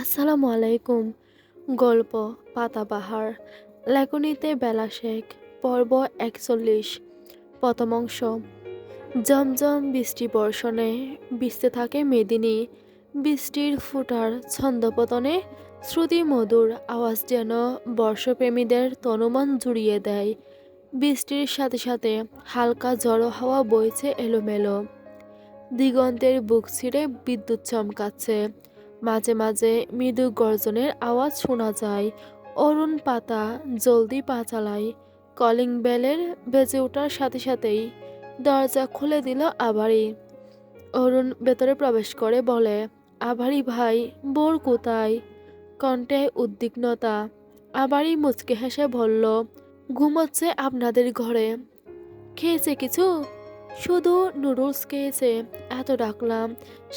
আসসালামু আলাইকুম। গল্প পাতাবাহার লেখনীতে বেলা শেখ, পর্ব একচল্লিশ, প্রথম অংশ। জমজম বৃষ্টি বর্ষণে ভিজতে থাকে মেদিনী। বৃষ্টির ফুটার ছন্দপতনে শ্রুতি মধুর আওয়াজ যেন বর্ষপ্রেমীদের তনুমন জুড়িয়ে দেয়। বৃষ্টির সাথে সাথে হালকা জড়ো হাওয়া বইছে এলোমেলো। দিগন্তের বুক ছিঁড়ে বিদ্যুৎ চমকাচ্ছে। মাঝে মাঝে মৃদু গর্জনের আওয়াজ শোনা যায়। অরুণ পাতা জলদি পা চালায়। কলিং বেলের বেজে ওঠার সাথে সাথেই দরজা খুলে দিল আবারই। অরুণ ভেতরে প্রবেশ করে বলে, আবারই ভাই, বোর কোথায়? কণ্ঠে উদ্বিগ্নতা। আবারই মুচকে হেসে বলল, ঘুমোচ্ছে আপনাদের ঘরে। খেয়েছে কিছু? শুধু নুডলস খেয়েছে এত ডাকলাম,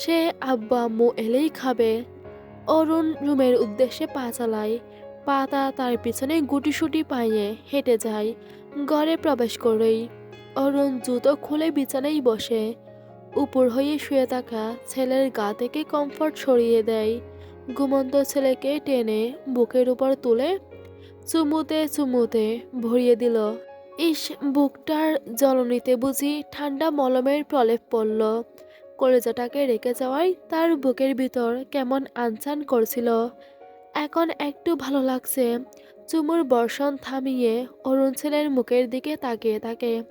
সে আব্বা আম্মু এলেই খাবে। অরুণ রুমের উদ্দেশ্যে পা চালায়। পাতা তার পিছনে গুটিসুটি পাইয়ে হেঁটে যায়, ঘরে প্রবেশ করেই। অরুণ জুতো খুলে বিছানায় বসে। উপর হয়ে শুয়ে থাকা ছেলের গা থেকে কমফর্ট সরিয়ে দেয়। ঘুমন্ত ছেলেকে টেনে বুকের উপর তুলে চুমুতে চুমুতে ভরিয়ে দিল। ইস, বুকটার জ্বলনিতে বুঝি ঠান্ডা মলমের প্রলেপ পড়ল। কলেজাটাকে রেখে যাওয়ায় তার বুকের ভিতর কেমন আনচান করছিল। এখন একটু ভালো লাগছে। চুমুর বর্ষণ থামিয়ে অরুণ ছেলের মুখের দিকে তাকিয়ে থাকে।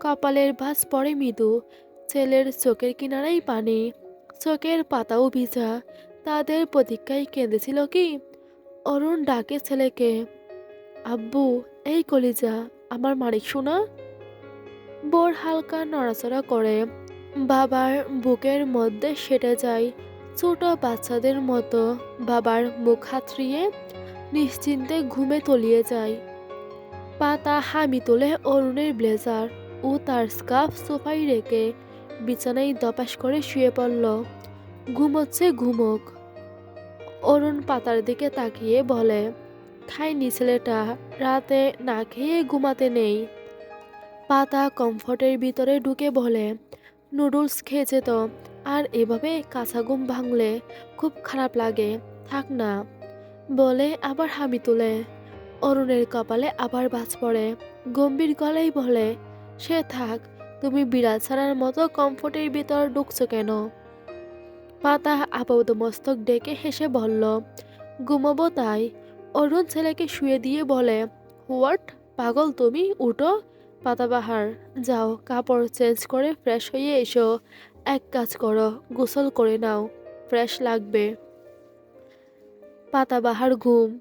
কপালের ভাঁজ পড়ে মৃদু। ছেলের চোখের কিনারেই পানি। চোখের পাতাও ভিজা। তাদের প্রতীক্ষায় কেঁদেছিল কি? অরুণ ডাকে ছেলেকে, আব্বু, এই কলিজা আমার মানিক শোনা? বোর হালকা নড়াচড়া করে। বাবার বুকের মধ্যে সেটে যায় ছোট বাচ্চাদের মতো। বাবার মুখ হাতড়িয়ে নিশ্চিন্তে ঘুমে তলিয়ে যায়। পাতা হামি তোলে অরুণের ব্লেজার ও তার স্কার্ফ সোফায় রেখে বিছানায় দপাস করে শুয়ে পড়ল। ঘুমোচ্ছে ঘুমক। অরুণ পাতার দিকে তাকিয়ে বলে খায়নি ছেলেটা? রাতে না খেয়ে ঘুমাতে নেই। পাতা কমফর্টের ভিতরে ঢুকে বলে, নুডলস খেয়েছে তো? আর এভাবে কাঁচা ঘুম ভাঙলে খুব খারাপ লাগে। থাক না। বলে আবার হামি তুলে। অরুণের কপালে আবার বাজ পড়ে। গম্ভীর গলায় বলে, সে থাক, তুমি বিড়াল ছাড়ার মতো কমফোর্টের ভিতর ঢুকছো কেন? পাতা আপাতত মস্তক ডেকে হেসে বলল, ঘুমাবো তাই। অরুণ ছেলেকে শুয়ে দিয়ে বলে, হোয়াট? পাগল তুমি? উঠো, পাতাবাহার। যাও, কাপড় চেঞ্জ করে ফ্রেশ হয়ে এসো। এক কাজ করো, গোসল করে নাও। ফ্রেশ লাগবে। পাতাবাহার ঘুম।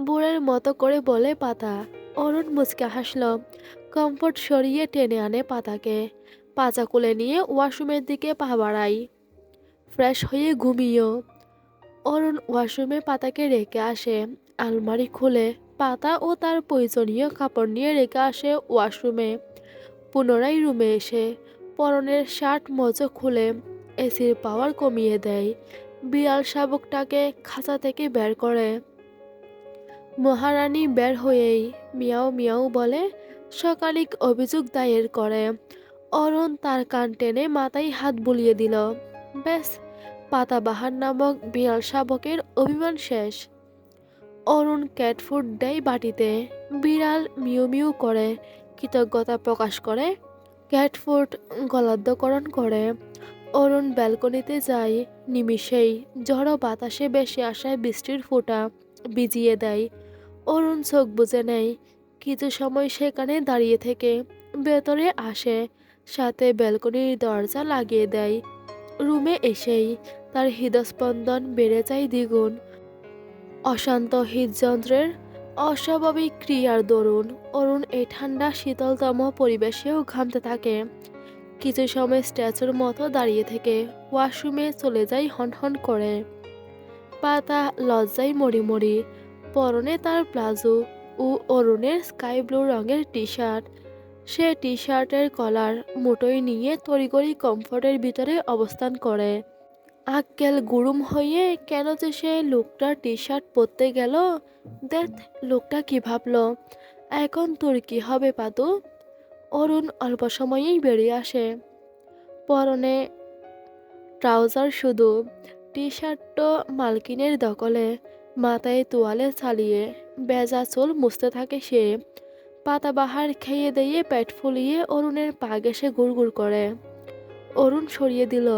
বুড়ের মতো করে বলে পাতা। অরুণ মুচকে হাসল। কমফোর্ট সরিয়ে টেনে আনে পাতাকে। পাচা কোলে নিয়ে ওয়াশরুমের দিকে পা বাড়াই ফ্রেশ হয়ে ঘুমিয়েও। অরুণ ওয়াশরুমে পাতাকে রেখে আসে। আলমারি খুলে পাতা ও তার প্রয়োজনীয় কাপড় নিয়ে রেখে আসে ওয়াশরুমে। পুনরায় রুমে এসে পরনের শার্ট মজো খুলে এসির পাওয়ার কমিয়ে দেয়। বিড়াল শাবকটাকে খাঁচা থেকে বের করে। মহারানী বের হয়েই মিয়াও মিয়াও বলে, সকালিক অভিযোগ দায়ের করে। অরণ তার কান টেনে মাথায় হাত বুলিয়ে দিল। ব্যাস পাতাবাহার নামক বিড়াল শাবকের অভিমান শেষ। অরুণ ক্যাট ফুড দেয় বাটিতে। বিড়াল মিউ মিউ করে, কৃতজ্ঞতা প্রকাশ করে ক্যাট ফুড গলাদ্যকরণ করে। অরুণ ব্যালকনিতে যায়, নিমিষেই ঝড়ো বাতাসে বেশি আসায় বৃষ্টির ফোঁটা ভিজিয়ে দেয়। অরুণ চোখ বুঝে নেয়, কিছু সময় সেখানে দাঁড়িয়ে থেকে ভেতরে আসে, সাথে ব্যালকনির দরজা লাগিয়ে দেয়। রুমে এসেই তার হৃদস্পন্দন বেড়ে যায় দ্বিগুণ। অশান্ত হৃদযন্ত্রের অস্বাভাবিক ক্রিয়ার দরুন অরুণ এই ঠান্ডা, শীতলতম পরিবেশেও ঘামতে থাকে। কিছু সময় স্ট্যাচুর মতো দাঁড়িয়ে থেকে ওয়াশরুমে চলে যায় হনহন করে। পাতা লজ্জায় মরি মরি, পরনে তার প্লাজো ও অরুণের স্কাই ব্লু রঙের টি শার্ট সে টি শার্টের কলার মুটোয় নিয়ে তড়িগড়ি কমফোর্টের ভিতরে অবস্থান করে। আক্কেল গুরুম হয়ে কেন যে সে লোকটার টি শার্ট পরতে গেল? দেখ, লোকটা কি ভাবল? এখন তোর কি হবে পাতু অরুণ অল্প সময়েই বেরিয়ে আসে। পরনে ট্রাউজার শুধু টি শার্ট মালকিনের দখলে, মাথায় তোয়ালে চালিয়ে, বেজা চুল মুছতে থাকে সে। পাতাবাহার খেয়ে দিয়ে পেট ফুলিয়ে অরুণের পা ঘেসে গুড়গুড় করে। অরুণ সরিয়ে দিল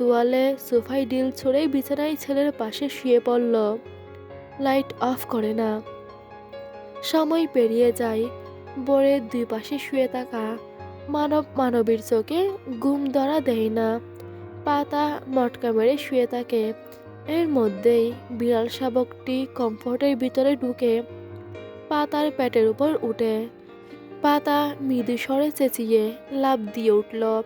তোয়ালে সোফায় ডিল ছড়ে বিছানায় ছেলের পাশে শুয়ে পড়ল। লাইট অফ করে না। সময় পেরিয়ে যায়। বরের দুই পাশে শুয়ে থাকা মানব মানবীর চোখে ঘুম ধরা দেয় না। পাতা মটকা মেরে শুয়ে থাকে। এর মধ্যেই বিড়াল শাবকটি কমফোর্টের ভিতরে ঢুকে পাতার পেটের উপর উঠে। পাতা মৃদু স্বরে চেঁচিয়ে লাভ দিয়ে উঠল।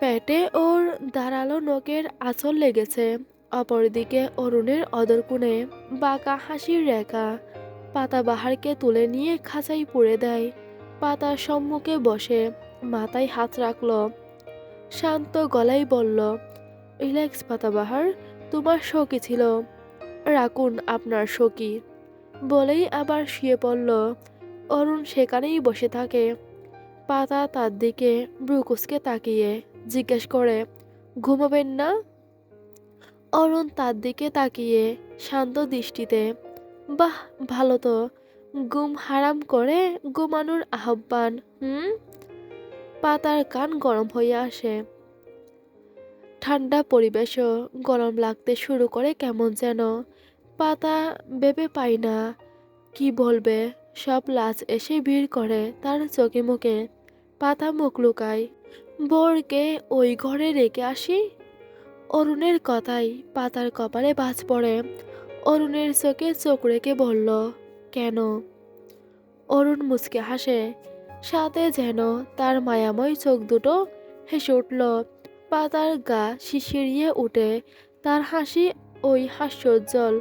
পেটে ওর দাঁড়াল নখের আঁচল লেগেছে, অপরদিকে অরুণের অদরকুণে বাঁকা হাসির রেখা। পাতা বাহারকে তুলে নিয়ে খাঁচাই পুড়ে দেয় পাতার সম্মুখে বসে, মাথায় হাত রাখল। শান্ত গলায় বলল, রিল্যাক্স পাতাবাহার তোমার শোকি ছিল। রাখুন আপনার শোকি বলেই আবার শুয়ে পড়ল। অরুণ সেখানেই বসে থাকে। পাতা তার দিকে ব্রুকুসকে তাকিয়ে জিজ্ঞেস করে, ঘুমাবেন না? অরুণ তার দিকে তাকিয়ে শান্ত দৃষ্টিতে, বাহ, ভালো তো। গুম হারাম করে ঘুমানোর আহ্বান, হুম? পাতার কান গরম হয়ে আসে। ঠান্ডা পরিবেশও গরম লাগতে শুরু করে কেমন যেন। পাতা ভেবে পায় না, কি বলবে? সব লাশ এসে ভিড় করে তার চোখে মুখে। পাতা মুখ লুকায় বোরকে ওই ঘরে রেখে আসি। অরুণের কথাই পাতার কপালে বাজ পড়ে। অরুণের চোখে চোখ রেখে বলল, কেন? অরুণ মুচকে হাসে। সাথে যেন তার মায়াময় চোখ দুটো হেসে উঠল। পাতার গা শিশিরিয়ে উঠে। তার হাসি ওই হাস্যোজ্জ্বল।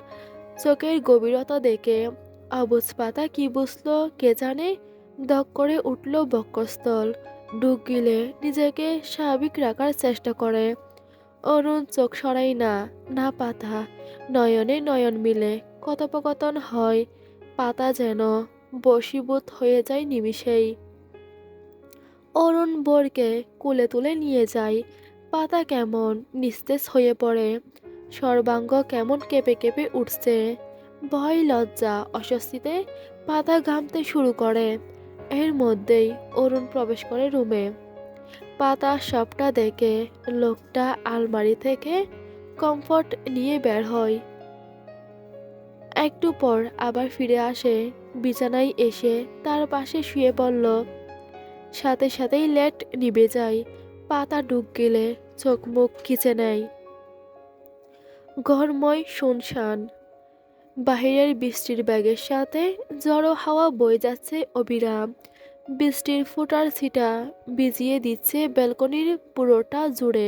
চোখের গভীরতা দেখে অবুজ পাতা কি বুঝলো কে জানে? দক করে উঠল বক্ষস্থল। ডুব গিলে নিজেকে স্বাভাবিক রাখার চেষ্টা করে। অরুণ চোখ সরাই না না পাতা, নয়নে নয়ন মিলে কথোপকথন হয়, পাতা যেন বশীভূত হয়ে যায় নিমিষেই। অরুণ বরকে কুলে তুলে নিয়ে যায়, পাতা কেমন নিস্তেজ হয়ে পড়ে, সর্বাঙ্গ কেমন কেঁপে কেঁপে উঠছে। ভয়, লজ্জা, অস্বস্তিতে পাতা ঘামতে শুরু করে। এর মধ্যেই অরুণ প্রবেশ করে রুমে। পাতা সবটা দেখে লোকটা আলমারি থেকে কমফর্ট নিয়ে বের হয়। একটু পর আবার ফিরে আসে, বিছানায় এসে তার পাশে শুয়ে পড়ল। সাথে সাথেই লেট নিবে যায়, পাতা ডুব গেলে চোখ মুখ খিচে নেয়। ঘরময় শুনশান। বাহিরের বৃষ্টির ব্যাগের সাথে জড়ো হাওয়া বয়ে যাচ্ছে অবিরাম। বৃষ্টির ফোঁটার ছিটা ভিজিয়ে দিচ্ছে ব্যালকনির পুরোটা জুড়ে।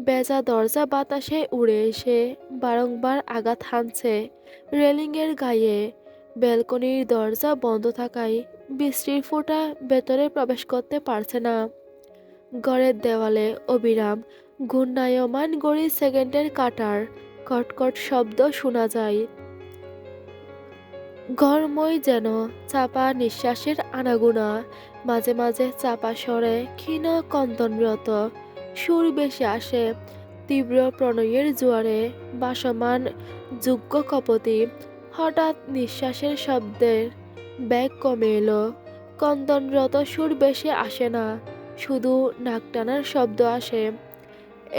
বেজা দরজা বাতাসে উড়ে এসে বারংবার আঘাত হানছে রেলিংয়ের গায়ে। ব্যালকনির দরজা বন্ধ থাকায় বৃষ্টির ফোঁটা ভেতরে প্রবেশ করতে পারছে না। ঘরের দেওয়ালে অবিরাম ঘূর্ণায়মান গড়ি সেকেন্ডের কাটার কটকট শব্দ শোনা যায়। ঘরময় যেন চাপা নিঃশ্বাসের আনাগুনা। মাঝে মাঝে চাপা স্বরে ক্ষীণ কন্দনরত সুর বেশি আসে তীব্র প্রণয়ের জোয়ারে। বাসমান যোগ্য কপতি হঠাৎ নিঃশ্বাসের শব্দের ব্যাগ কমে এলো। কন্দনরত সুর বেশি আসে না, শুধু নাক টানার শব্দ আসে।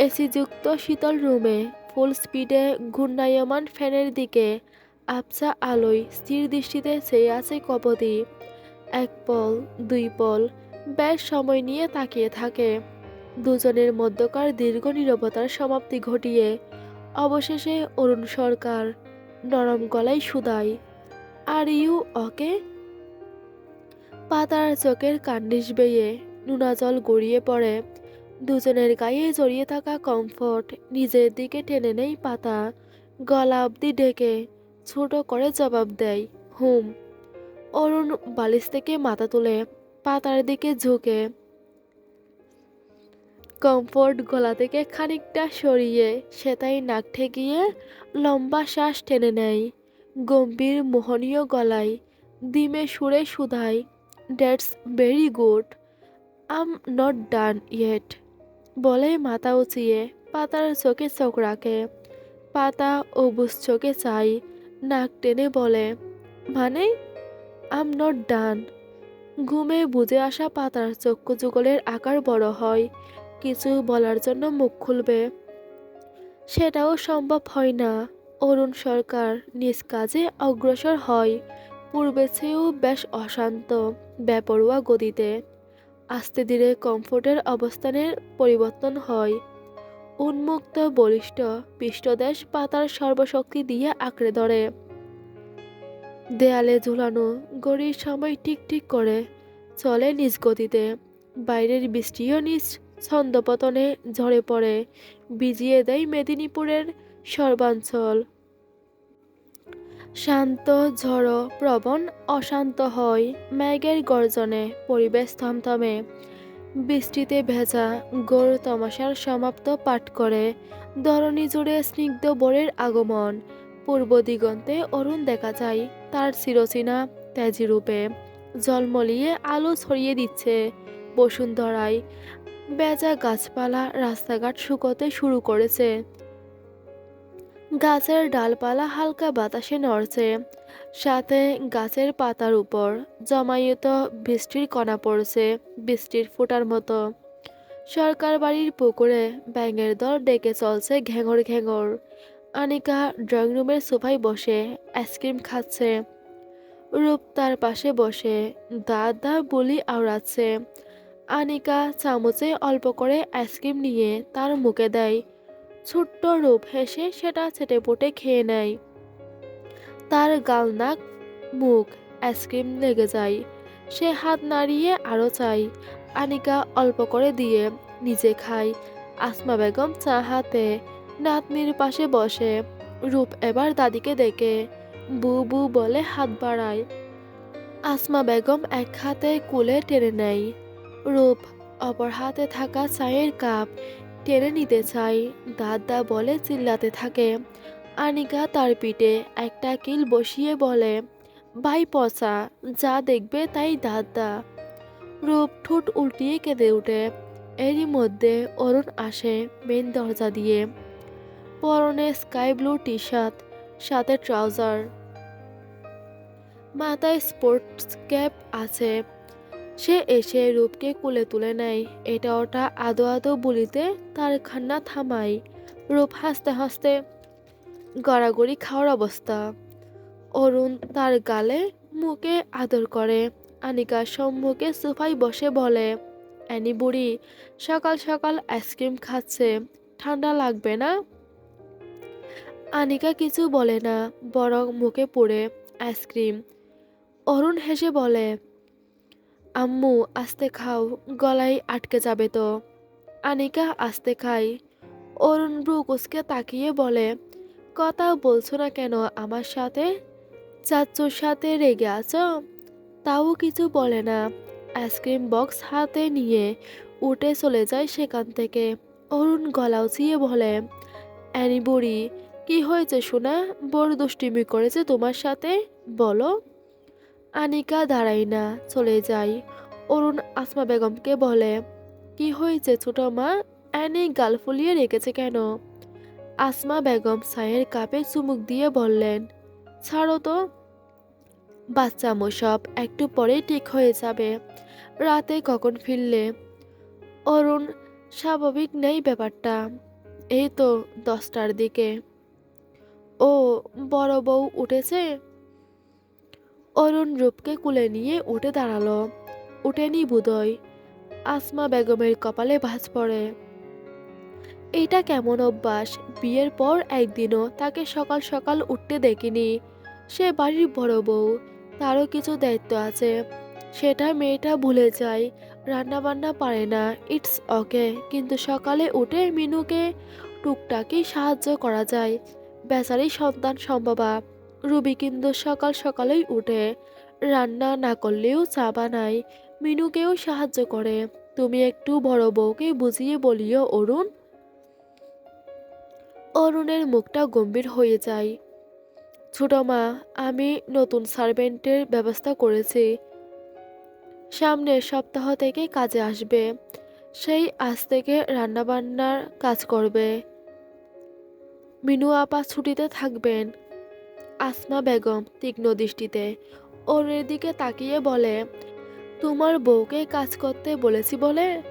এসিযুক্ত শীতল রুমে ফুল স্পিডে ঘূর্ণায়মান ফ্যানের দিকে আবছা আলোয় স্থির দৃষ্টিতে চেয়ে আছে কপতি। এক পল, দুই পল, বেশ সময় নিয়ে তাকিয়ে থাকে। দুজনের মধ্যকার দীর্ঘ নীরবতার সমাপ্তি ঘটিয়ে অবশেষে অরুণ সরকার নরম গলায় সুদাই আর ইউ অকে পাতার চোখের কান্ডিস বেয়ে নুনা জল গড়িয়ে পড়ে। দুজনের গায়ে জড়িয়ে থাকা কমফোর্ট নিজের দিকে টেনে নেই পাতা। গলা অবধি ডেকে ছোট করে জবাব দেয়, হুম। অরুণ বালিশ থেকে মাথা তুলে পাতার দিকে ঝুঁকে। কমফোর্ট গলা থেকে খানিকটা সরিয়ে সেটাই নাক ঠেকিয়ে লম্বা শ্বাস টেনে নেয়। গম্ভীর মোহনীয় গলায় ডিমে সুরে শুধায় that's very good, I'm not done yet. বলে মাথা উঁচিয়ে পাতার চোখে চোখ রাখে। পাতা অবুজ চোখে চাই নাক টেনে বলে মানে? আম নট ডান ঘুমে বুঝে আসা পাতার চক্ষু যুগলের আকার বড় হয়, কিছু বলার জন্য মুখ খুলবে। সেটাও সম্ভব হয় না। অরুণ সরকার নিজ কাজে অগ্রসর হয়, পূর্বে চেয়েও বেশ অশান্ত, বেপরোয়া গতিতে। আস্তে ধীরে কমফোর্টের অবস্থানের পরিবর্তন হয়। উন্মুক্ত বলিষ্ঠ পৃষ্ঠদেশ পাতার সর্বশক্তি দিয়ে আঁকড়ে ধরে। দেয়ালে ঝুলানো গড়ির সময় ঠিক ঠিক করে চলে নিজ গতিতে। বাইরের বৃষ্টিও নিজ ছন্দপতনে ঝরে পড়ে বিজিয়ে দেয় মেদিনীপুরের সর্বাঞ্চল। শান্ত, ঝড়, প্রবণ, অশান্ত হয় মেঘের গর্জনে, পরিবেশ থমথমে। বৃষ্টিতে ভেজা গোর তমাশার সমাপ্ত পাঠ করে ধরণী জুড়ে স্নিগ্ধ বরের আগমন। পূর্ব দিগন্তে অরুণ দেখা যায় তার চিরচেনা তেজি রূপে জলমলিয়ে আলো ছড়িয়ে দিচ্ছে। বসুন্ধরায় বেজা গাছপালা রাস্তাঘাট শুকোতে শুরু করেছে। গাছের ডালপালা হালকা বাতাসে নড়ছে। সাথে গাছের পাতার উপর জমায়েত বৃষ্টির কণা পড়ছে, বৃষ্টির ফোঁটার মতো। সরকার বাড়ির পুকুরে ব্যাঙের দল ডেকে চলছে ঘ্যাঙর ঘ্যাঙর। আনিকা ড্রয়িং রুমের সোফায় বসে আইসক্রিম খাচ্ছে। রূপ তার পাশে বসে দা দা বুলি আওড়াচ্ছে। আনিকা চামচে অল্প করে আইসক্রিম নিয়ে তার মুখে দেয়। ছোট্ট রূপ হেসে সেটা চেটেপুটে খেয়ে নেয়। তার গাল নাক মুখ আইসক্রিম লেগে যায়। সে হাত নাড়িয়ে আরও চাই আনিকা অল্প করে দিয়ে নিজে খায়। আসমা বেগম চা হাতে নাতনির পাশে বসে। রূপ এবার দাদিকে দেখে, বু বু বলে হাত বাড়ায়। আসমা বেগম এক হাতে কুলে টেনে নেয়। রূপ অপর হাতে থাকা চায়ের কাপ টেনে নিতে চাই দাদা বলে চিল্লাতে থাকে। আনিকা তার পিঠে একটা কিল বসিয়ে বলে, ভাই পচা, যা দেখবে তাই দাদা রূপ ঠোঁট উল্টিয়ে কেঁদে ওঠে। এরই মধ্যে অরুণ আসে মেন দরজা দিয়ে। পরনে স্কাই ব্লু টি শার্ট সাথে ট্রাউজার। মাথায় স্পোর্টস ক্যাপ আছে। সে এসে রূপকে কুলে তুলে নেয়। এটা ওটা আদো আদো বলিতে তার খান্না থামায়। রূপ হাসতে হাসতে গড়াগড়ি খাওয়ার অবস্থা। অরুণ তার গালে মুখে আদর করে। আনিকা সম্মুখে সোফায় বসে বলে, অ্যানি বুড়ি, সকাল সকাল আইসক্রিম খাচ্ছে, ঠান্ডা লাগবে না? আনিকা কিছু বলে না, বরং মুখে পড়ে, আইসক্রিম। অরুণ হেসে বলে, আম্মু, আস্তে খাও, গলায় আটকে যাবে তো। আনিকা আস্তে খাই অরুণ ব্রু কুসকে তাকিয়ে বলে কথা বলছো না কেন আমার সাথে? চাচুর সাথে রেগে আছো? তাও কিছু বলে না। আইসক্রিম বক্স হাতে নিয়ে উঠে চলে যায় সেখান থেকে। অরুণ গলা উঁচিয়ে বলে, অ্যানি বুড়ি, কি হয়েছে শোনা বড় দুষ্টিমি করেছে তোমার সাথে? বলো। আনিকা দাঁড়াই না, চলে যায়। অরুণ আসমা বেগমকে বলে, কি হয়েছে ছোট মা? অ্যানি গাল ফুলিয়ে রেখেছে কেন? আসমা বেগম চায়ের কাপে চুমুক দিয়ে বললেন, ছাড়ো তো, বাচ্চা সব একটু পরেই ঠিক হয়ে যাবে। রাতে কখন ফিরলে? অরুণ, স্বাভাবিক নেই ব্যাপারটা। এই তো দশটার দিকে। ও, বড় বউ উঠেছে? অরুণ রূপকে কুলে নিয়ে উঠে দাঁড়াল। উঠেনি বুদয় আসমা বেগমের কপালে ভাঁজ পড়ে। এটা কেমন অভ্যাস? বিয়ের পর একদিনও তাকে সকাল সকাল উঠতে দেখিনি। সে বাড়ির বড় বউ, তারও কিছু দায়িত্ব আছে। সেটা মেয়েটা ভুলে যায়, রান্নাবান্না পারে না, ইটস ওকে। কিন্তু সকালে উঠে মিনুকে টুকটাকি সাহায্য করা যায়। বেচারি সন্তান সম্ভবা। রুবি কিন্তু সকাল সকালেই উঠে। রান্না না করলেও চা বানায়। মিনুকেও সাহায্য করে। তুমি একটু বড় বউকে বুঝিয়ে বলিও, অরুণ। অরুণের মুখটা গম্ভীর হয়ে যায়। ছোট মা, আমি নতুন সার্ভেন্টের ব্যবস্থা করেছি। সামনের সপ্তাহ থেকে কাজে আসবে। সেই আজ থেকে রান্নাবান্নার কাজ করবে। মিনু আপা ছুটিতে থাকবেন। আসমা বেগম তীক্ষ্ণ দৃষ্টিতে অরুণের দিকে তাকিয়ে বলে, তোমার বউকে কাজ করতে বলেছি বলে?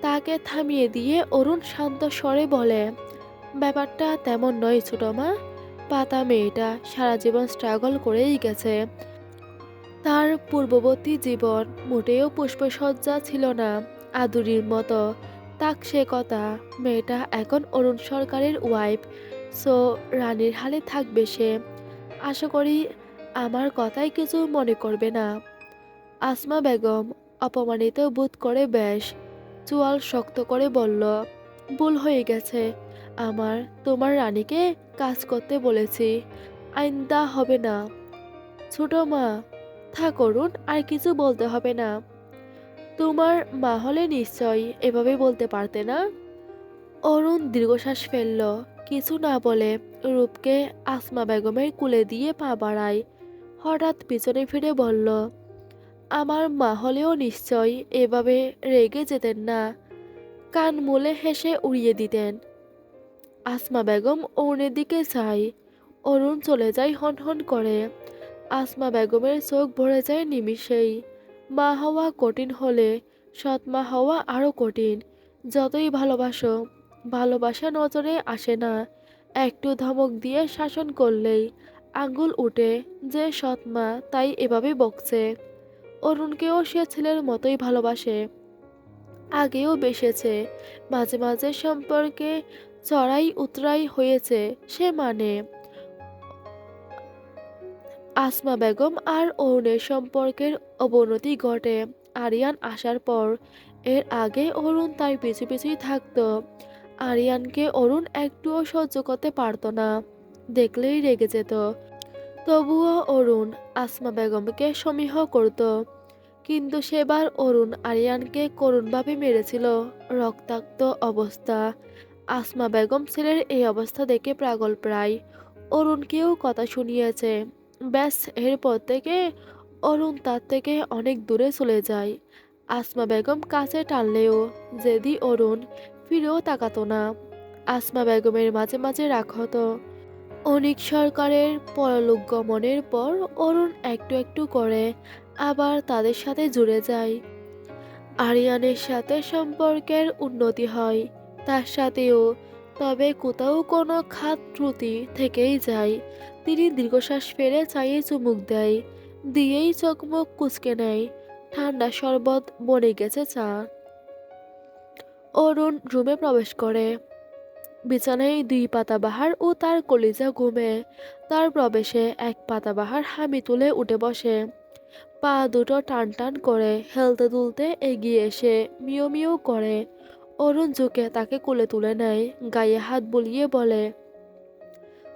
তাকে থামিয়ে দিয়ে অরুণ শান্ত স্বরে বলে ব্যাপারটা তেমন নয় ছোট মা। পাতা মেয়েটা সারা জীবন স্ট্রাগল করেই গেছে। তার পূর্ববর্তী জীবন মোটেও পুষ্পসজ্জা ছিল না। আদুরির মতো তাক সে কথা মেয়েটা এখন অরুণ সরকারের ওয়াইফ সো রানীর হালে থাকবে সে। আশা করি আমার কথাই কিছু মনে করবে না। আসমা বেগম অপমানিত বোধ করে বেশ, চোয়াল শক্ত করে বলল, ভুল হয়ে গেছে। আমার তোমার রানীকে কাজ করতে বলেছি। আইন্দা হবে না। ছোট মা থাক অরুণ আর কিছু বলতে হবে না। তোমার মা হলে নিশ্চয়ই এভাবে বলতে পারতে না? অরুণ দীর্ঘশ্বাস ফেলল। কিছু না বলে রূপকে আসমা বেগমের কুলে দিয়ে পা বাড়ায়। হঠাৎ পিছনে ফিরে বলল, আমার মা হলেও নিশ্চয় এভাবে রেগে যেতেন না। কান মুলে হেসে উড়িয়ে দিতেন। আসমা বেগম অরুণের দিকে চাই অরুণ চলে যায় হন হন করে। আসমা বেগমের চোখ ভরে যায় নিমিষেই। মা হওয়া কঠিন হলে সৎ মা হওয়া আরও কঠিন। যতই ভালোবাসো, ভালোবাসা নজরে আসে না। একটু ধমক দিয়ে শাসন করলেই আঙ্গুল উঠে যে সৎ মা তাই এভাবে বকছে। অরুণকেও সে ছেলের মতোই ভালোবাসে। আগেও বেসেছে। মাঝে মাঝে সম্পর্কে চড়াই উতরাই হয়েছে, সে মানে আসমা বেগম আর অরুণের সম্পর্কের অবনতি ঘটে। আরিয়ান আসার পর, এর আগে অরুণ তার পিছু পিছুই থাকতো। আরিয়ানকে অরুণ একটুও সহ্য করতে পারতো না, দেখলেই রেগে যেত। তবুও অরুণ আসমা বেগমকে সমীহ করত। কিন্তু সেবার অরুণ আরিয়ানকে করুণভাবে মেরেছিল। রক্তাক্ত অবস্থা। আসমা বেগম ছেলের এই অবস্থা দেখে প্রাগল প্রায়। অরুণকেও কথা শুনিয়েছে। ব্যাস, এরপর থেকে অরুণ তার থেকে অনেক দূরে চলে যায়। আসমা বেগম কাছে টানলেও যেদি অরুণ ফিরেও তাকাতো না। আসমা বেগমের মাঝে মাঝে রাগ হতো। অনিক সরকারের পরলোক গমনের পর অরুণ একটু একটু করে আবার তাদের সাথে জুড়ে যায়। আরিয়ানের সাথে সম্পর্কের উন্নতি হয়। তার সাথেও, তবে কোথাও কোনো খাত ত্রুটি থেকেই যায়। তিনি দীর্ঘশ্বাস ফেলে চাইয়ে চুমুক দেয়, দিয়েই চোখ মুখ কুচকে নেয়। ঠান্ডা শরবত বনে গেছে চা। অরুণ রুমে প্রবেশ করে। বিছানায় দুই পাতাবাহার ও তার কলিজা ঘুমে। তার প্রবেশে এক পাতাবাহার হামি তুলে উঠে বসে। পা দুটো টান টান করে হেলতে তুলতে এগিয়ে এসে মিও মিও করে। অরুণ ঝুঁকে তাকে কোলে তুলে নেয়, গায়ে হাত বুলিয়ে বলে,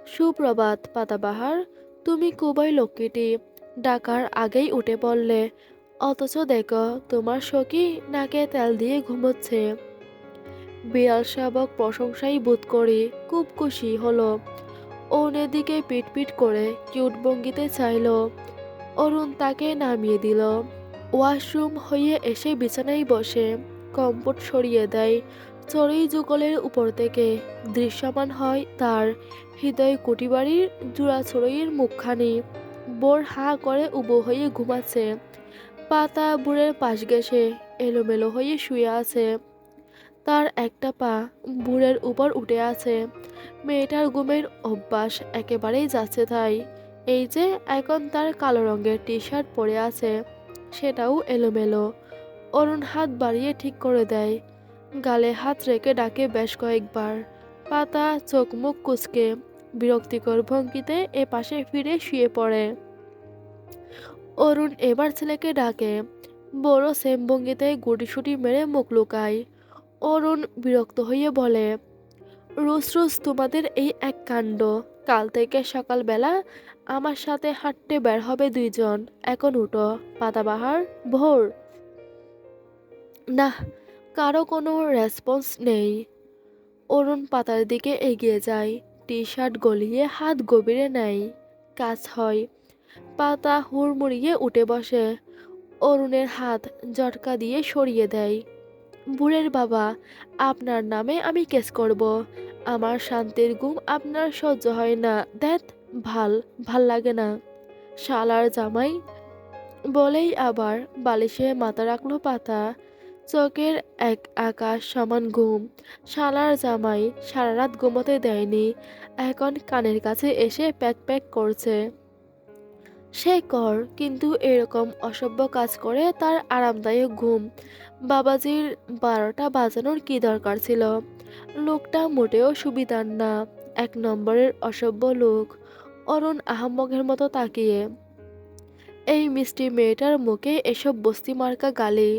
সুপ্রভাত, পাতাবাহার, তুমি খুবই লক্ষ্মীটি। ডাকার আগেই উঠে পড়লে। অথচ দেখো, তোমার সখী নাকে তেল দিয়ে ঘুমোচ্ছে। বিড়াল শাবক প্রশংসাই বোধ করি খুব খুশি হলো। অরুণের পিট পিট করে কিউট ভঙ্গিতে চাইল। অরুণ তাকে নামিয়ে দিল। ওয়াশরুম হয়ে এসে বিছানায় বসে। কম্পট সরিয়ে দেয়। চড়ুই যুগলের উপর থেকে দৃশ্যমান হয় তার হৃদয় কুটিবাড়ির জোড়া চড়ুইয়ের মুখখানি। বোর হা করে উবো হয়ে ঘুমাচ্ছে। পাতা বুড়ের পাশ গেছে এলোমেলো হয়ে শুয়ে আছে। তার একটা পা বুড়ের উপর উঠে আছে। মেয়েটার ঘুমের অভ্যাস একেবারেই যাচ্ছে তাই। এই যে এখন তার কালো রঙের টি শার্ট পরে আছে, সেটাও এলোমেলো। অরুণ হাত বাড়িয়ে ঠিক করে দেয়। গালে হাত রেখে ডাকে বেশ কয়েকবার। পাতা, চোখ, মুখ কুচকে। বিরক্তিকর ভঙ্গিতে এ পাশে ফিরে শুয়ে পড়ে। অরুণ এবার ছেলেকে ডাকে। বড় সেম ভঙ্গিতে গুটিসুটি মেরে মুখ লুকায়। অরুণ বিরক্ত হয়ে বলে রোজ রোজ তোমাদের এই এক কাণ্ড। কাল থেকে সকালবেলা আমার সাথে হাঁটতে বের হবে দুইজন। এখন উঠো। পাতাবাহার ভোর। না, কারও কোনো রেসপন্স নেই। অরুণ পাতার দিকে এগিয়ে যায় টি শার্ট গলিয়ে হাত গভীরে নেয়, কাজ হয়। পাতা হুড়মুড়িয়ে উঠে বসে, অরুণের হাত জটকা দিয়ে সরিয়ে দেয়। বুড়ের বাবা, আপনার নামে আমি কেস করব। আমার শান্তির ঘুম আপনার সহ্য হয় না। দেখ, ভালো ভালো লাগে না। শালার জামাই বলেই আবার বালিশে মাথা রাখল পাতা। চোখের এক আকাশ সমান ঘুম। শালার জামাই সারা রাত ঘুমোতে দেয়নি, এখন কানের কাছে এসে প্যাক প্যাক করছে। সে কর, কিন্তু এরকম অসভ্য কাজ করে তার আরামদায়ক ঘুম। বাবাজির বারোটা বাজানোর কি দরকার ছিল? লোকটা মোটেও সুবিধার না, এক নম্বরের অসভ্য লোক। অরুণ আহাম্মকের মতো তাকিয়ে। এই মিষ্টি মেয়েটার মুখে এসব বস্তি মার্কা গালি।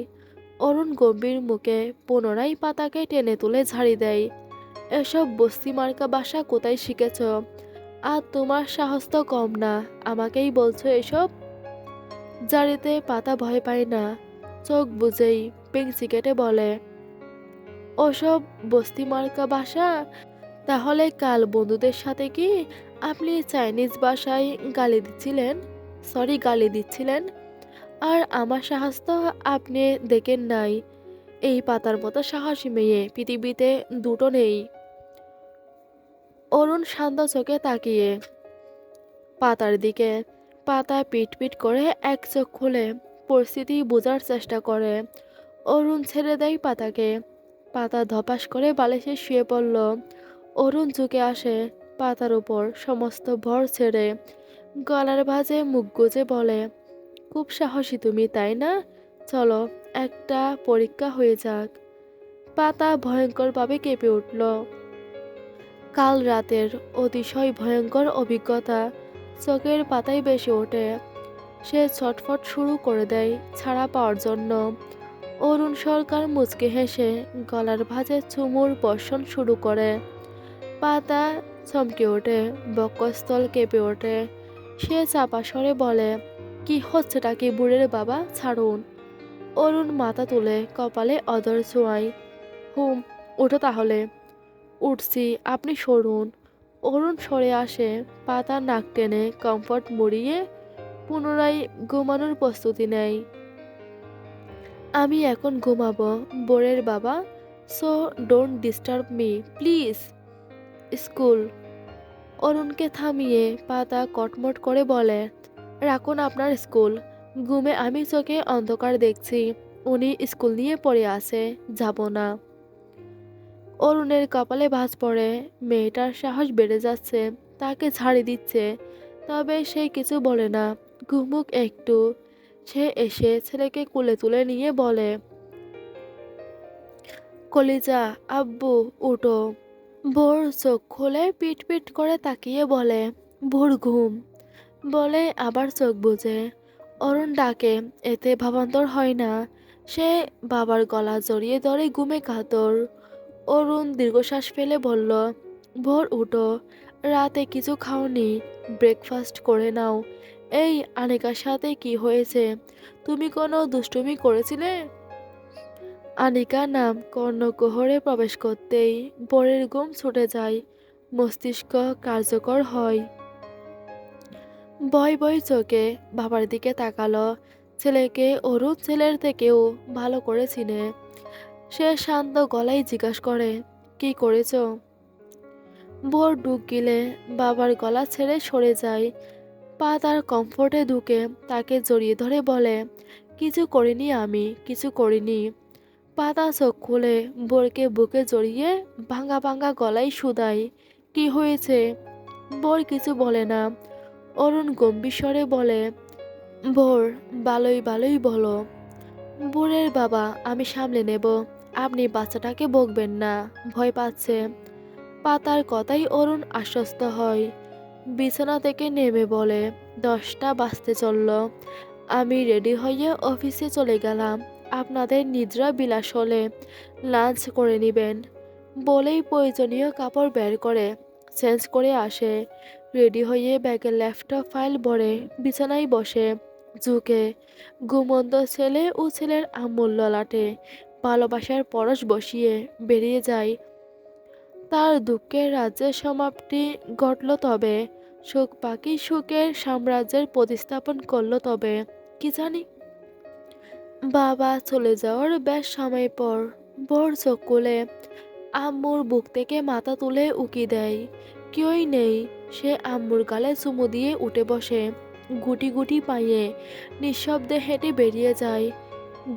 অরুণ গম্ভীর মুখে পুনরায় পাতাকে টেনে তুলে ঝাড়ি দেয়। এসব বস্তি মার্কা বাসা কোথায় শিখেছ? আর তোমার সাহস তো কম না, আমাকেই বলছো এসব? জারিতে পাতা ভয় পায় না, চোখ বুঝেই পেংসি কেটে বলে, ওসব বস্তি মার্কা বাসা? তাহলে কাল বন্ধুদের সাথে কি আপনি চাইনিজ বাসায় গালি দিচ্ছিলেন? সরি, গালি দিচ্ছিলেন? আর আমার সাহস তো আপনি দেখেন নাই। এই পাতার মতো সাহসী মেয়ে পৃথিবীতে দুটো নেই। অরুণ শান্ত চোখে তাকিয়ে পাতার দিকে পাতা পিট পিট করে এক চোখ খুলে পরিস্থিতি বোঝার চেষ্টা করে। অরুণ ছেড়ে দেয় পাতাকে। পাতা ধপাস করে বালিশে শুয়ে পড়ল। অরুণ ঝুঁকে আসে পাতার উপর সমস্ত ভর ছেড়ে। গলার ভাঁজে মুখ গুজে বলে খুব সাহসী তুমি, তাই না? চলো, একটা পরীক্ষা হয়ে যাক। পাতা ভয়ঙ্করভাবে কেঁপে উঠল। কাল রাতের অতিশয় ভয়ঙ্কর অভিজ্ঞতা চোখের পাতায় বেশি ওঠে। সে ছটফট শুরু করে দেয় ছাড়া পাওয়ার জন্য। অরুণ সরকার মুচকে হেসে গলার ভাঁজে চুমুর বর্ষণ শুরু করে। পাতা চমকে ওঠে, বক্ষস্থল কেঁপে ওঠে। সে চাপা স্বরে বলে কি হচ্ছেটা কি বুড়ের বাবা? ছাড়ুন। অরুণ মাথা তুলে কপালে অদর ছোঁয়াই হুম ওঠো তাহলে। উঠছি, আপনি সরুন। অরুণ সরে আসে পাতা নাক টেনে কমফর্ট মুড়িয়ে পুনরায় ঘুমানোর প্রস্তুতি নেয়। আমি এখন ঘুমাবো, বোরের বাবা। So don't disturb me, please. School. অরুণকে থামিয়ে পাতা কটমট করে বলে রাখুন আপনার স্কুল। ঘুমে আমি চোখে অন্ধকার দেখছি। উনি স্কুল নিয়ে পড়ে আছে, যাব না। অরুণের কপালে ভাঁজ পড়ে, মেয়েটার সাহস বেড়ে যাচ্ছে, তাকে ছাড়ি দিচ্ছে। তবে সে কিছু বলে না, ঘুমুক একটু। সে এসে ছেলেকে কুলে তুলে নিয়ে বলে, কলিজা, আব্বু, উঠো। ভোর চোখ খুলে পিট পিট করে তাকিয়ে বলে, ভোর ঘুম। বলে আবার চোখ বুঝে অরুণ ডাকে, এতে ভাবান্তর হয় না সে বাবার গলা জড়িয়ে ধরে ঘুমে কাতর। অরুণ দীর্ঘশ্বাস ফেলে বলল, ভোর, উঠো। রাতে কিছু খাওনি। ব্রেকফাস্ট করে নাও। এই, আনিকার সাথে কি হয়েছে? তুমি কোনো দুষ্টুমি করেছিলে আনিকা নাম কর্ণকোহরে প্রবেশ করতেই বরের ঘুম ছুটে যায়। মস্তিষ্ক কার্যকর হয়। বয় বয় চোখে বাবার দিকে তাকালো। ছেলেকে অরুণ ছেলের থেকেও ভালো করে চিনে। সে শান্ত গলায় জিজ্ঞাসা করে, কি করেছ? বোর ডুব গিলে বাবার গলা ছেড়ে সরে যায়। পা তার কমফোর্টে ঢুকে তাকে জড়িয়ে ধরে বলে, কিছু করিনি আমি, কিছু করিনি। পাতা চোখ খুলে বোরকে বুকে জড়িয়ে ভাঙা ভাঙা গলায় শুধায়, কি হয়েছে? বোর কিছু বলে না। অরুণ গম্ভীর স্বরে বলে বোর ভালোই ভালোই বলো। বোরের বাবা, আমি সামলে নেব। আপনি বাচ্চাটাকে বকবেন না, ভয় পাচ্ছে। পাতার কথাই অরুণ আশ্বস্ত হয়। বিছানা থেকে নেমে বলে, দশটা বাজতে চলল। আমি রেডি হয়ে অফিসে চলে গেলাম। আপনাদের নিদ্রা বিলাস হলে লাঞ্চ করে নেবেন। বলেই প্রয়োজনীয় কাপড় বের করে চেঞ্জ করে আসে। রেডি হয়ে ব্যাগের ল্যাপটপ, ফাইল ভরে বিছানায় বসে। ঝুঁকে ঘুমন্ত ছেলে ও ছেলের আম্মুল ললাটে। ভালোবাসার পরশ বসিয়ে বেরিয়ে যায়। তার দুঃখের রাজ্যের সমাপ্তি ঘটল তবে। সুখ পাখি সুখের সাম্রাজ্যের প্রতিস্থাপন করল তবে। কি জানি? বাবা চলে যাওয়ার বেশ সময় পর বর চোখ খুলে। আম্মুর বুক থেকে মাথা তুলে উকি দেয়। কেউই নেই। সে আম্মুর গালে চুমু দিয়ে উঠে বসে, গুটি গুটি পাইয়ে নিঃশব্দে হেঁটে বেরিয়ে যায়।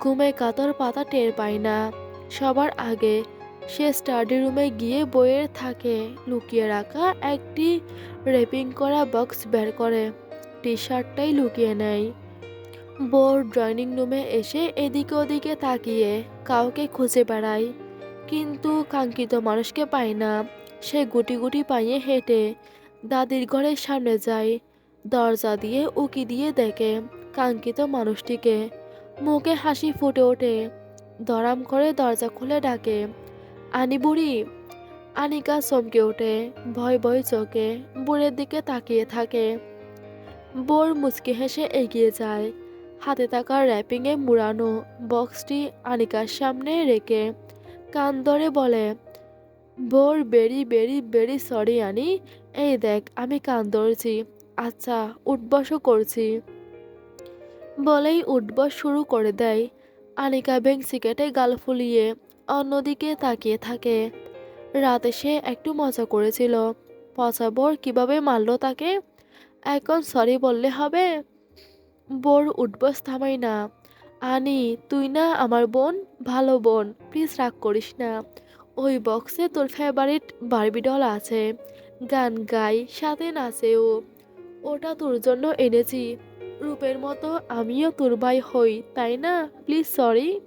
ঘুমে কাতর পাতা টের পায় না। সবার আগে সে স্টাডি রুমে গিয়ে বইয়ের থাকে, লুকিয়ে রাখা একটি রেপিং করা বক্স বের করে টি শার্টটাই লুকিয়ে নেয়। বোর ড্রয়িং রুমে এসে এদিকে ওদিকে তাকিয়ে কাউকে খুঁজে বেড়ায়, কিন্তু কাঙ্ক্ষিত মানুষকে পায় না। সে গুটি গুটি পাইয়ে হেঁটে দাদির ঘরের সামনে যায়। দরজা দিয়ে উকি দিয়ে দেখে কাঙ্ক্ষিত মানুষটিকে। মুখে হাসি ফুটে ওঠে। দরাম করে দরজা খুলে ডাকে, আনি বুড়ি। আনিকা চমকে ওঠে, ভয় ভয় চোখে বুড়ের দিকে তাকিয়ে থাকে। বোর মুচকি হেসে এগিয়ে যায়। হাতে থাকা র্যাপিংয়ে মুড়ানো বক্সটি আনিকার সামনে রেখে কান ধরে বলে, বোর, বেরি বেরি বেরি, সরি, আনি। এই দেখ, আমি কান ধরছি আচ্ছা উঠবসও করছি। বলেই উঠবস শুরু করে দেয়। আনিকা বেঞ্চি সিকেটে গাল ফুলিয়ে অন্যদিকে তাকিয়ে থাকে। রাতে সে একটু মজা করেছিল। পচা বোর কীভাবে মারলো তাকে? এখন সরি বললে হবে? বোর উঠবস থামাই না। আনি, তুই না আমার বোন? ভালো বোন প্লিজ রাগ করিস না। ওই বক্সে তোর ফেভারিট বারবি ডল আছে। গান গাই, সাথে নাচেও। ওটা তোর জন্য এনেছি। রূপের মতো আমিও তোর ভাই হই, তাই না? প্লিজ সরি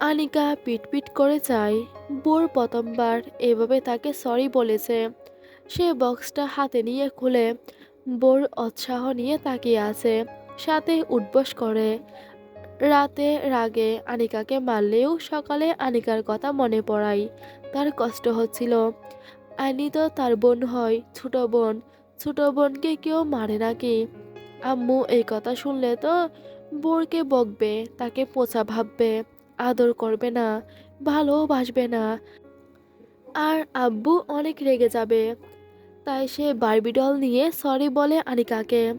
আনিকা পিটপিট করে চায়। বোর প্রথমবার এভাবে তাকে সরি বলেছে। সে বক্সটা হাতে নিয়ে খুলে। বোর উৎসাহ নিয়ে তাকিয়ে আছে। সাথে উঠবস করে। রাতে রাগে আনিকাকে মারলেও সকালে আনিকার কথা মনে পড়ায়। তার কষ্ট হচ্ছিল। আনি তো তার বোন হয়, ছোট বোন। ছোট বোনকে কেউ মারে নাকি আম্মু এই কথা শুনলে তো বোরকে বকবে, তাকে পোচা ভাববে, আদর করবে না ভালোবাসবে না। আর আব্বু অনেক রেগে যাবে। তাই সে বারবি ডল নিয়ে সরি বলে আনিকাকে।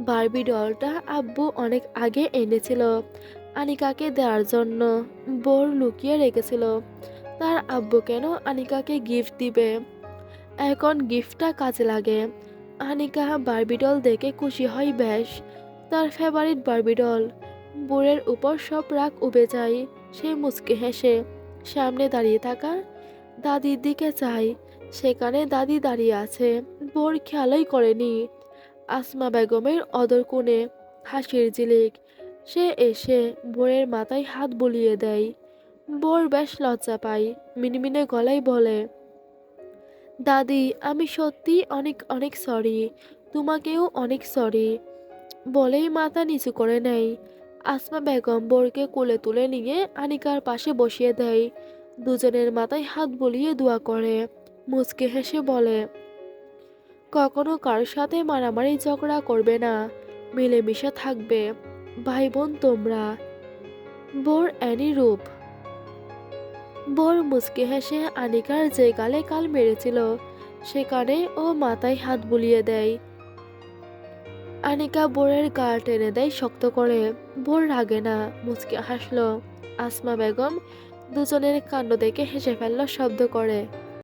বারবি ডলটা আব্বু অনেক আগে এনেছিল, আনিকাকে দেওয়ার জন্য বোর লুকিয়ে রেখেছিল। তার আব্বু কেন আনিকাকে গিফট দিবে? এখন গিফটটা কাজে লাগে। আনিকা বারবি ডল দেখে খুশি হয়, বেশ। তার ফেভারিট বারবি ডল বোরের উপর সব রাগ উবে যায়, সে মুচকে হেসে। সামনে দাঁড়িয়ে থাকা দাদির দিকে চায়। সেখানে দাদি দাঁড়িয়ে আছে, বোর খেয়ালই করেনি। আসমা বেগমের অদর কোণে হাসির জিলিক সে এসে বোরের মাথায় হাত বুলিয়ে দেয়। বোর বেশ লজ্জা পায়, মিনমিনে গলায় বলে দাদি, আমি সত্যি অনেক অনেক সরি তোমাকেও অনেক সরি বলেই মাথা নিচু করে নেয়। আসমা বেগম বোরকে কোলে তুলে নিয়ে আনিকার পাশে বসিয়ে দেয়। দুজনের মাথায় হাত বলিয়ে দোয়া করে। মুচকে হেসে বলে, কখনো কার সাথে মারামারি, ঝগড়া করবে না। মিলেমিশে থাকবে। ভাই বোন তোমরা। বোর অ্যানি রূপ। বোর মুচকে হেসে আনিকার যে গালে কাল মেরেছিল, সেখানে ও মাথায় হাত বুলিয়ে দেয়। আনিকা বোরের গা টেনে দেয় শক্ত করে। বোর রাগে না, মুচকে হাসলো। আসমা বেগম দুজনের কাণ্ড দেখে হেসে ফেলল, শব্দ করে।